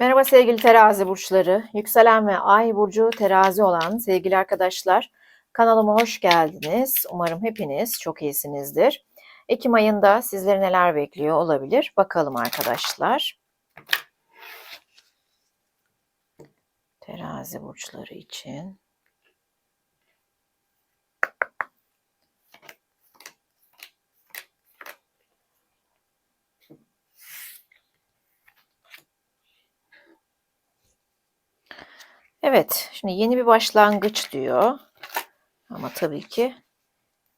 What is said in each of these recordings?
Merhaba sevgili terazi burçları. Yükselen ve ay burcu terazi olan sevgili arkadaşlar. Kanalıma hoş geldiniz. Umarım hepiniz çok iyisinizdir. Ekim ayında sizleri neler bekliyor olabilir? Bakalım arkadaşlar. Terazi burçları için. Evet, şimdi yeni bir başlangıç diyor. Ama tabii ki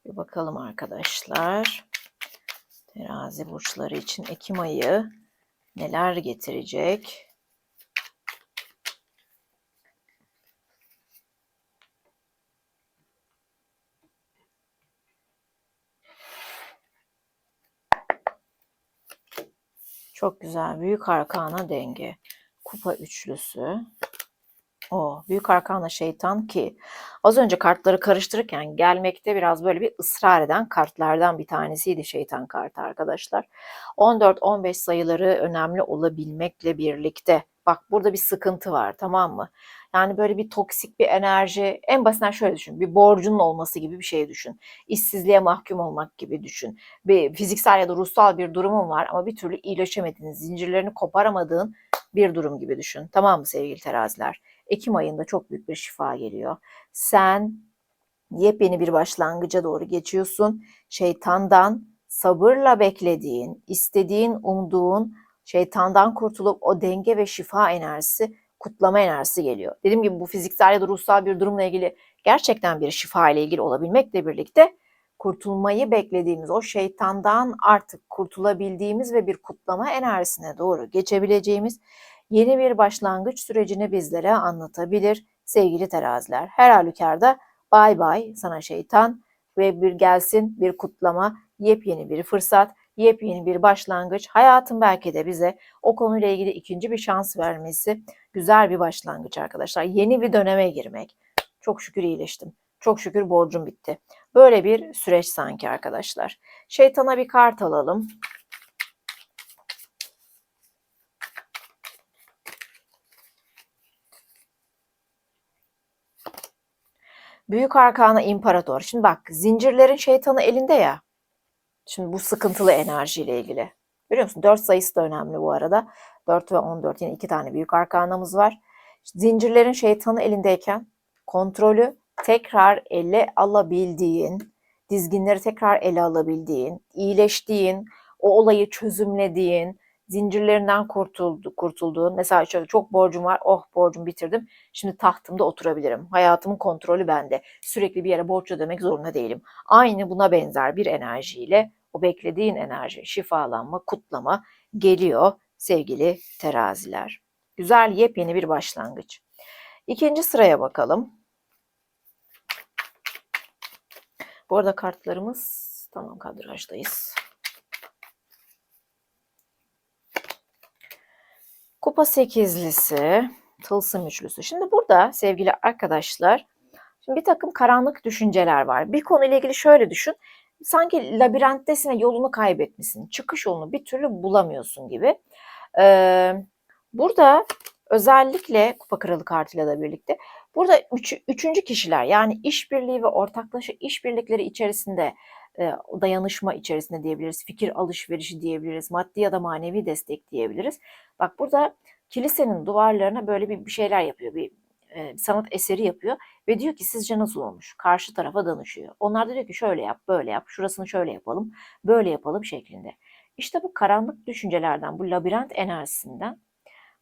bir bakalım arkadaşlar. Terazi burçları için Ekim ayı neler getirecek? Çok güzel. Büyük arkana denge. Kupa üçlüsü. O büyük arkana şeytan ki az önce kartları karıştırırken gelmekte biraz böyle bir ısrar eden kartlardan bir tanesiydi şeytan kartı arkadaşlar. 14-15 sayıları önemli olabilmekle birlikte bak burada bir sıkıntı var tamam mı? Yani böyle bir toksik bir enerji en basitinden şöyle düşün bir borcunun olması gibi bir şey düşün. İşsizliğe mahkum olmak gibi düşün. Bir fiziksel ya da ruhsal bir durumun var ama bir türlü iyileşemediğin zincirlerini koparamadığın bir durum gibi düşün. Tamam mı sevgili teraziler? Ekim ayında çok büyük bir şifa geliyor. Sen yepyeni bir başlangıca doğru geçiyorsun. Şeytandan sabırla beklediğin, istediğin, umduğun şeytandan kurtulup o denge ve şifa enerjisi, kutlama enerjisi geliyor. Dediğim gibi bu fiziksel ya da ruhsal bir durumla ilgili gerçekten bir şifa ile ilgili olabilmekle birlikte kurtulmayı beklediğimiz o şeytandan artık kurtulabildiğimiz ve bir kutlama enerjisine doğru geçebileceğimiz yeni bir başlangıç sürecini bizlere anlatabilir sevgili teraziler. Her halükarda bay bay sana şeytan ve bir gelsin bir kutlama, yepyeni bir fırsat, yepyeni bir başlangıç. Hayatın belki de bize o konuyla ilgili ikinci bir şans vermesi güzel bir başlangıç arkadaşlar. Yeni bir döneme girmek. Çok şükür iyileştim. Çok şükür borcum bitti. Böyle bir süreç sanki arkadaşlar. Şeytana bir kart alalım. Büyük Arkana İmparator. Şimdi bak zincirlerin şeytanı elinde ya. Şimdi bu sıkıntılı enerjiyle ilgili. Görüyor musun? 4 sayısı da önemli bu arada. 4 ve 14 yine iki tane büyük arkanamız var. Zincirlerin şeytanı elindeyken kontrolü tekrar ele alabildiğin, dizginleri tekrar ele alabildiğin, iyileştiğin, o olayı çözümlediğin, zincirlerinden kurtuldu, kurtulduğun, mesela şöyle çok borcum var, oh borcumu bitirdim, şimdi tahtımda oturabilirim. Hayatımın kontrolü bende. Sürekli bir yere borç ödemek zorunda değilim. Aynı buna benzer bir enerjiyle o beklediğin enerji, şifalanma, kutlama geliyor sevgili teraziler. Güzel yepyeni bir başlangıç. İkinci sıraya bakalım. Bu arada kartlarımız tamam kadrajdayız. Kupa sekizlisi, tılsım üçlüsü. Şimdi burada sevgili arkadaşlar şimdi bir takım karanlık düşünceler var. Bir konuyla ilgili şöyle düşün. Sanki labirenttesin yolunu kaybetmişsin. Çıkış yolunu bir türlü bulamıyorsun gibi. Ee, burada özellikle kupa kralı kartıyla da birlikte burada üç, üçüncü kişiler yani işbirliği ve ortaklaşa işbirlikleri içerisinde dayanışma içerisinde diyebiliriz, fikir alışverişi diyebiliriz, maddi ya da manevi destek diyebiliriz. Bak burada kilisenin duvarlarına böyle bir, şeyler yapıyor, bir, e, sanat eseri yapıyor ve diyor ki sizce nasıl olmuş? Karşı tarafa danışıyor. Onlar da diyor ki şöyle yap, böyle yap, şurasını şöyle yapalım, böyle yapalım şeklinde. İşte bu karanlık düşüncelerden, bu labirent enerjisinden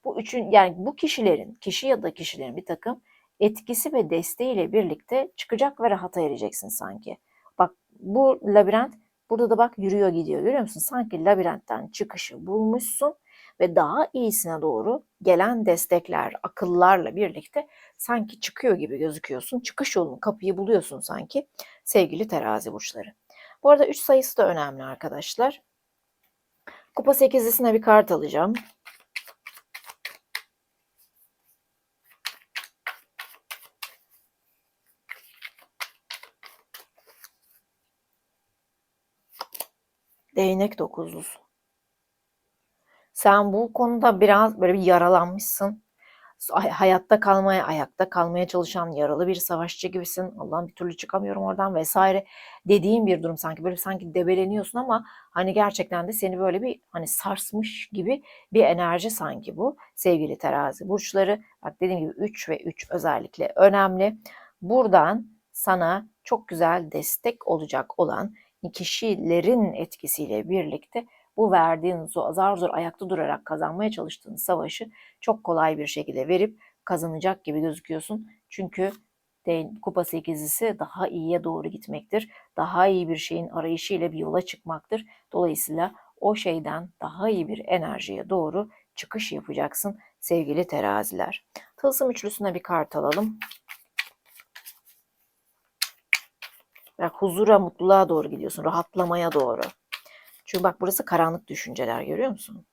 bu üçün yani bu kişilerin, kişi ya da kişilerin bir takım etkisi ve desteğiyle birlikte çıkacak ve rahata ereceksin sanki. Bak bu labirent burada da bak yürüyor gidiyor görüyor musun? Sanki labirentten çıkışı bulmuşsun ve daha iyisine doğru gelen destekler, akıllarla birlikte sanki çıkıyor gibi gözüküyorsun. Çıkış yolunu, kapıyı buluyorsun sanki sevgili terazi burçları. Bu arada 3 sayısı da önemli arkadaşlar. Kupa 8'lisine bir kart alacağım. Değnek dokuzlusu. Sen bu konuda biraz böyle bir yaralanmışsın. Hay- Hayatta kalmaya, ayakta kalmaya çalışan yaralı bir savaşçı gibisin. Allah'ım bir türlü çıkamıyorum oradan vesaire dediğin bir durum sanki. Böyle sanki debeleniyorsun ama hani gerçekten de seni böyle bir hani sarsmış gibi bir enerji sanki bu. Sevgili terazi burçları. Bak dediğim gibi 3 ve 3 özellikle önemli. Buradan sana çok güzel destek olacak olan kişilerin etkisiyle birlikte bu verdiğin zo- zar zor ayakta durarak kazanmaya çalıştığın savaşı çok kolay bir şekilde verip kazanacak gibi gözüküyorsun. Çünkü de, kupa sekizlisi daha iyiye doğru gitmektir. Daha iyi bir şeyin arayışıyla bir yola çıkmaktır. Dolayısıyla o şeyden daha iyi bir enerjiye doğru çıkış yapacaksın sevgili teraziler. Tılsım üçlüsüne bir kart alalım. Bak huzura, mutluluğa doğru gidiyorsun, rahatlamaya doğru. Çünkü bak burası karanlık düşünceler görüyor musun?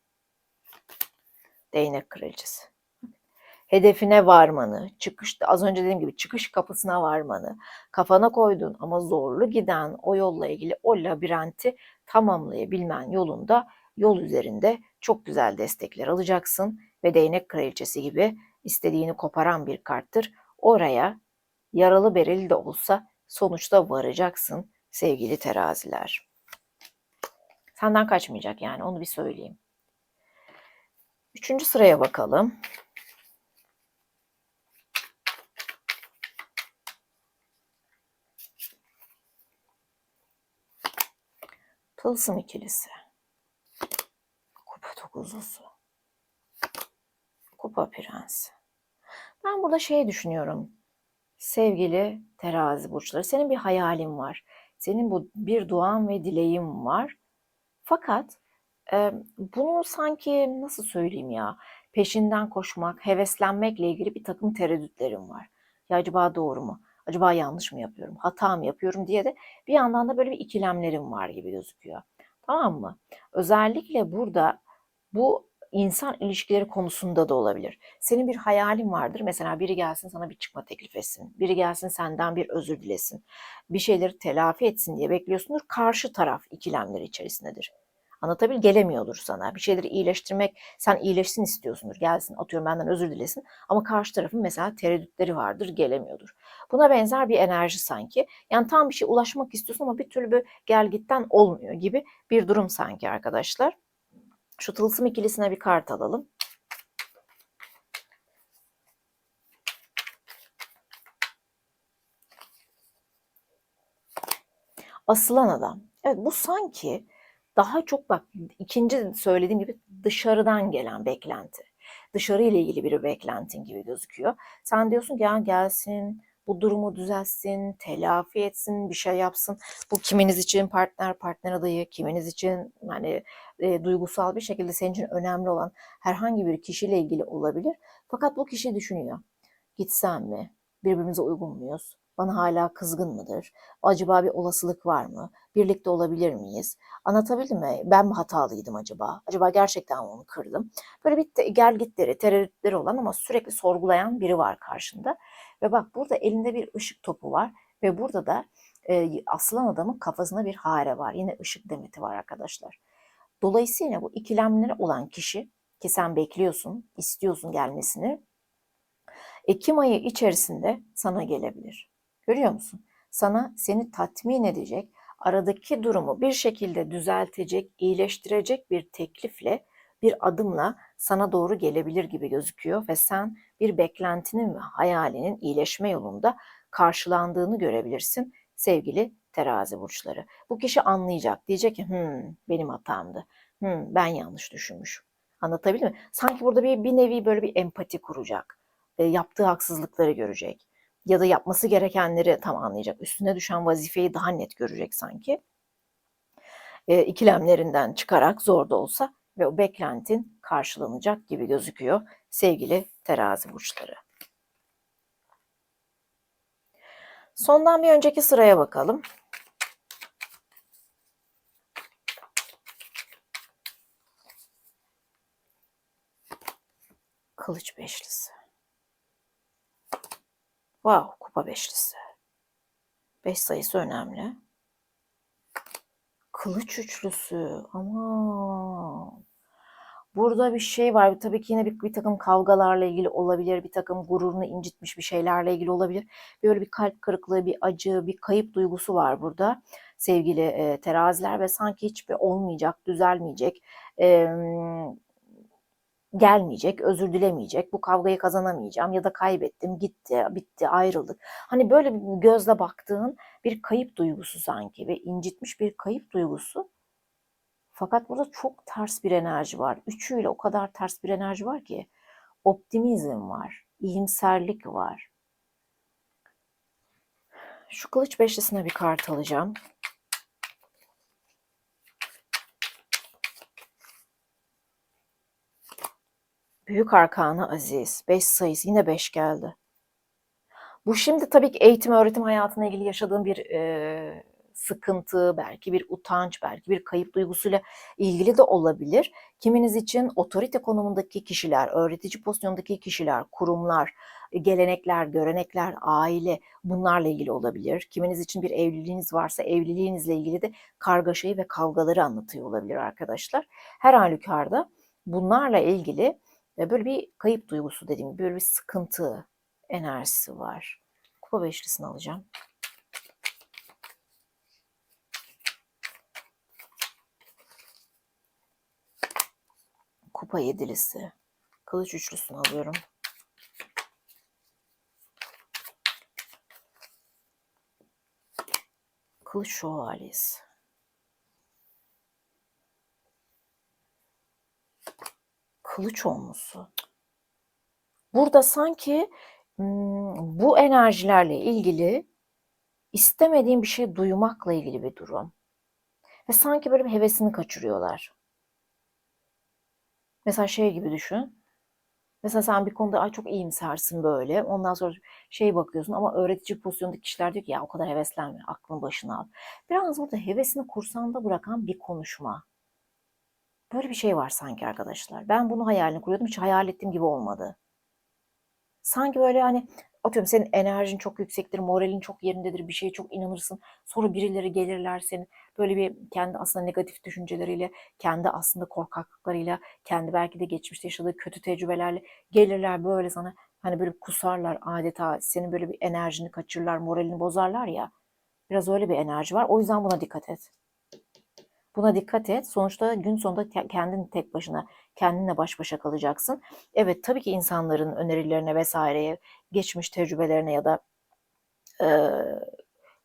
Değnek kraliçesi. Hedefine varmanı, çıkışta az önce dediğim gibi çıkış kapısına varmanı, kafana koyduğun ama zorlu giden o yolla ilgili o labirenti tamamlayabilmen yolunda yol üzerinde çok güzel destekler alacaksın ve değnek kraliçesi gibi istediğini koparan bir karttır. Oraya yaralı bereli de olsa sonuçta varacaksın sevgili teraziler. Senden kaçmayacak yani onu bir söyleyeyim. Üçüncü sıraya bakalım. Tılsım ikilisi. Kupa dokuzlusu. Kupa prensi. Ben burada şey düşünüyorum. Sevgili terazi burçları, senin bir hayalin var. Senin bu bir duan ve dileğin var. Fakat e, bunu sanki nasıl söyleyeyim ya, peşinden koşmak, heveslenmekle ilgili bir takım tereddütlerim var. Ya acaba doğru mu? Acaba yanlış mı yapıyorum? Hata mı yapıyorum diye de bir yandan da böyle bir ikilemlerim var gibi gözüküyor. Tamam mı? Özellikle burada bu insan ilişkileri konusunda da olabilir. Senin bir hayalin vardır. Mesela biri gelsin sana bir çıkma teklif etsin. Biri gelsin senden bir özür dilesin. Bir şeyleri telafi etsin diye bekliyorsundur. Karşı taraf ikilemleri içerisindedir. Anlatabil gelemiyordur sana. Bir şeyleri iyileştirmek, sen iyileşsin istiyorsundur. Gelsin atıyorum benden özür dilesin. Ama karşı tarafın mesela tereddütleri vardır, gelemiyordur. Buna benzer bir enerji sanki. Yani tam bir şey ulaşmak istiyorsun ama bir türlü bir gel gitten olmuyor gibi bir durum sanki arkadaşlar. Şu tılsım ikilisine bir kart alalım. Asılan adam. Evet bu sanki daha çok bak ikinci söylediğim gibi dışarıdan gelen beklenti. Dışarı ile ilgili bir beklentin gibi gözüküyor. Sen diyorsun ki ya gelsin, bu durumu düzeltsin, telafi etsin, bir şey yapsın. Bu kiminiz için partner, partner adayı, kiminiz için hani e, duygusal bir şekilde senin için önemli olan herhangi bir kişiyle ilgili olabilir. Fakat bu kişi düşünüyor. Gitsem mi? Birbirimize uygun muyuz? Bana hala kızgın mıdır? Acaba bir olasılık var mı? Birlikte olabilir miyiz? Anlatabildim mi? Ben mi hatalıydım acaba? Acaba gerçekten onu kırdım? Böyle bir te- gel gitleri, tereddütleri olan ama sürekli sorgulayan biri var karşında. Ve bak burada elinde bir ışık topu var ve burada da e, aslan adamın kafasında bir hare var. Yine ışık demeti var arkadaşlar. Dolayısıyla bu ikilemleri olan kişi ki sen bekliyorsun, istiyorsun gelmesini. Ekim ayı içerisinde sana gelebilir. Görüyor musun? Sana seni tatmin edecek, aradaki durumu bir şekilde düzeltecek, iyileştirecek bir teklifle, bir adımla sana doğru gelebilir gibi gözüküyor ve sen bir beklentinin ve hayalinin iyileşme yolunda karşılandığını görebilirsin sevgili terazi burçları. Bu kişi anlayacak. Diyecek ki benim hatamdı. Hmm, ben yanlış düşünmüşüm. Anlatabildim mi? Sanki burada bir, bir nevi böyle bir empati kuracak. E, yaptığı haksızlıkları görecek. Ya da yapması gerekenleri tam anlayacak. Üstüne düşen vazifeyi daha net görecek sanki. E, ikilemlerinden çıkarak zor da olsa ve o beklentin karşılanacak gibi gözüküyor sevgili terazi burçları. Sondan bir önceki sıraya bakalım. Kılıç beşlisi. Wow, kupa beşlisi. Beş sayısı önemli. Kılıç üçlüsü. Aman. Burada bir şey var. Tabii ki yine bir, bir takım kavgalarla ilgili olabilir. Bir takım gururunu incitmiş bir şeylerle ilgili olabilir. Böyle bir kalp kırıklığı, bir acı, bir kayıp duygusu var burada sevgili e, teraziler ve sanki hiçbir olmayacak, düzelmeyecek, e, gelmeyecek, özür dilemeyecek, bu kavgayı kazanamayacağım ya da kaybettim, gitti, bitti, ayrıldık. Hani böyle bir gözle baktığın bir kayıp duygusu sanki ve incitmiş bir kayıp duygusu. Fakat burada çok ters bir enerji var. Üçüyle o kadar ters bir enerji var ki optimizm var, iyimserlik var. Şu kılıç beşlisine bir kart alacağım. Büyük Arkanı Aziz. 5 sayısı yine 5 geldi. Bu şimdi tabii ki eğitim öğretim hayatına ilgili yaşadığım bir e, sıkıntı, belki bir utanç, belki bir kayıp duygusuyla ilgili de olabilir. Kiminiz için otorite konumundaki kişiler, öğretici pozisyondaki kişiler, kurumlar, gelenekler, görenekler, aile bunlarla ilgili olabilir. Kiminiz için bir evliliğiniz varsa evliliğinizle ilgili de kargaşayı ve kavgaları anlatıyor olabilir arkadaşlar. Her halükarda bunlarla ilgili böyle bir kayıp duygusu dediğim gibi böyle bir sıkıntı enerjisi var. Kupa beşlisini alacağım. Kupa yedilisi. Kılıç üçlüsünü alıyorum. Kılıç şövalyesi. Kılıç olmusu. Burada sanki bu enerjilerle ilgili istemediğim bir şey duymakla ilgili bir durum. Ve sanki böyle bir hevesini kaçırıyorlar. Mesela şey gibi düşün. Mesela sen bir konuda ay çok iyimsersin böyle. Ondan sonra şey bakıyorsun ama öğretici pozisyondaki kişiler diyor ki ya o kadar heveslenme aklını başına al. Biraz burada hevesini kursağında bırakan bir konuşma. Böyle bir şey var sanki arkadaşlar. Ben bunu hayalini kuruyordum. Hiç hayal ettiğim gibi olmadı. Sanki böyle hani atıyorum senin enerjin çok yüksektir, moralin çok yerindedir, bir şeye çok inanırsın. Sonra birileri gelirler senin böyle bir kendi aslında negatif düşünceleriyle, kendi aslında korkaklıklarıyla, kendi belki de geçmişte yaşadığı kötü tecrübelerle gelirler böyle sana hani böyle kusarlar adeta senin böyle bir enerjini kaçırırlar, moralini bozarlar ya. Biraz öyle bir enerji var. O yüzden buna dikkat et. Buna dikkat et. Sonuçta gün sonunda kendin tek başına, kendinle baş başa kalacaksın. Evet tabii ki insanların önerilerine vesaireye, geçmiş tecrübelerine ya da e,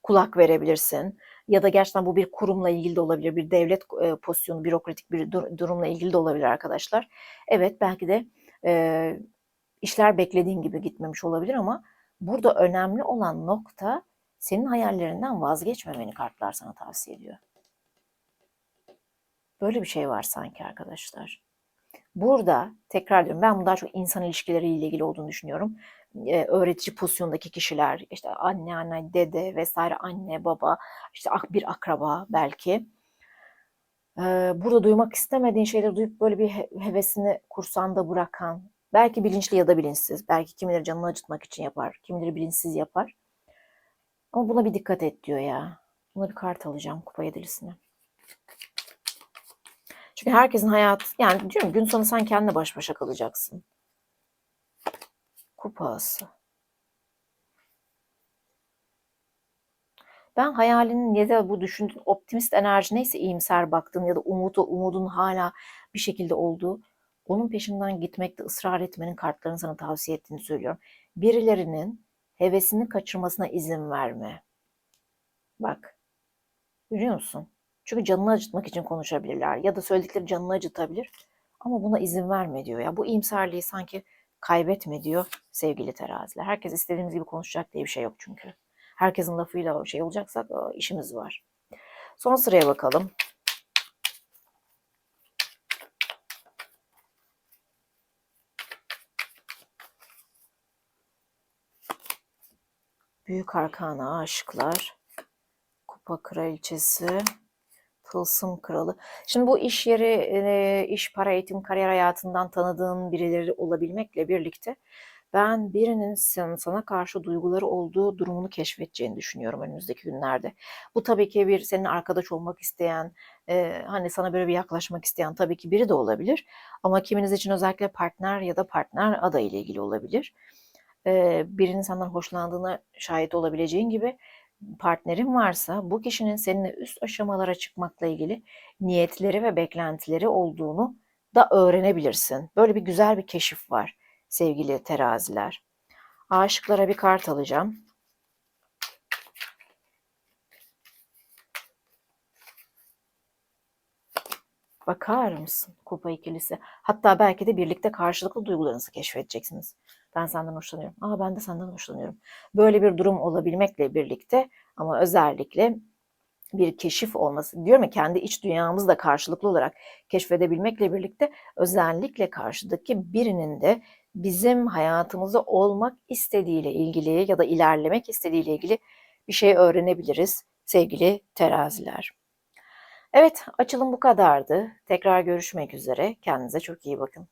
kulak verebilirsin. Ya da gerçekten bu bir kurumla ilgili de olabilir, bir devlet e, pozisyonu, bürokratik bir dur- durumla ilgili de olabilir arkadaşlar. Evet belki de e, işler beklediğin gibi gitmemiş olabilir ama burada önemli olan nokta senin hayallerinden vazgeçmemeni kartlar sana tavsiye ediyor. Böyle bir şey var sanki arkadaşlar. Burada tekrar diyorum ben bunu daha çok insan ilişkileriyle ilgili olduğunu düşünüyorum. Ee, öğretici pozisyondaki kişiler, işte anne, anne, dede vesaire, anne, baba, işte bir akraba belki. Ee, burada duymak istemediğin şeyleri duyup böyle bir hevesini kursanda bırakan, belki bilinçli ya da bilinçsiz, belki kimileri canını acıtmak için yapar, kimileri bilinçsiz yapar. Ama buna bir dikkat et diyor ya. Buna bir kart alacağım kupa yedilisine. Çünkü herkesin hayatı yani diyorum gün sonu sen kendine baş başa kalacaksın. Kupası. Ben hayalinin ya da bu düşündüğün optimist enerji neyse iyimser baktın ya da umudu, umudun hala bir şekilde olduğu onun peşinden gitmekte ısrar etmenin kartlarını sana tavsiye ettiğini söylüyorum. Birilerinin hevesini kaçırmasına izin verme. Bak. Biliyor musun? Çünkü canını acıtmak için konuşabilirler ya da söyledikleri canını acıtabilir. Ama buna izin verme diyor ya. Bu iyimserliği sanki kaybetme diyor sevgili teraziler. Herkes istediğimiz gibi konuşacak diye bir şey yok çünkü. Herkesin lafıyla şey olacaksak işimiz var. Son sıraya bakalım. Büyük Arkana Aşıklar. Kupa Kraliçesi. Tılsım kralı. Şimdi bu iş yeri, iş, para, eğitim, kariyer hayatından tanıdığın birileri olabilmekle birlikte ben birinin sana karşı duyguları olduğu durumunu keşfedeceğini düşünüyorum önümüzdeki günlerde. Bu tabii ki bir senin arkadaş olmak isteyen, e, hani sana böyle bir yaklaşmak isteyen tabii ki biri de olabilir. Ama kiminiz için özellikle partner ya da partner adayı ile ilgili olabilir. E, birinin senden hoşlandığına şahit olabileceğin gibi partnerin varsa bu kişinin seninle üst aşamalara çıkmakla ilgili niyetleri ve beklentileri olduğunu da öğrenebilirsin. Böyle bir güzel bir keşif var sevgili teraziler. Aşıklara bir kart alacağım. Bakar mısın kupa ikilisi? Hatta belki de birlikte karşılıklı duygularınızı keşfedeceksiniz. Ben senden hoşlanıyorum. Aa ben de senden hoşlanıyorum. Böyle bir durum olabilmekle birlikte ama özellikle bir keşif olması. Diyorum ya kendi iç dünyamızı da karşılıklı olarak keşfedebilmekle birlikte özellikle karşıdaki birinin de bizim hayatımızda olmak istediğiyle ilgili ya da ilerlemek istediğiyle ilgili bir şey öğrenebiliriz sevgili teraziler. Evet, açılım bu kadardı. Tekrar görüşmek üzere. Kendinize çok iyi bakın.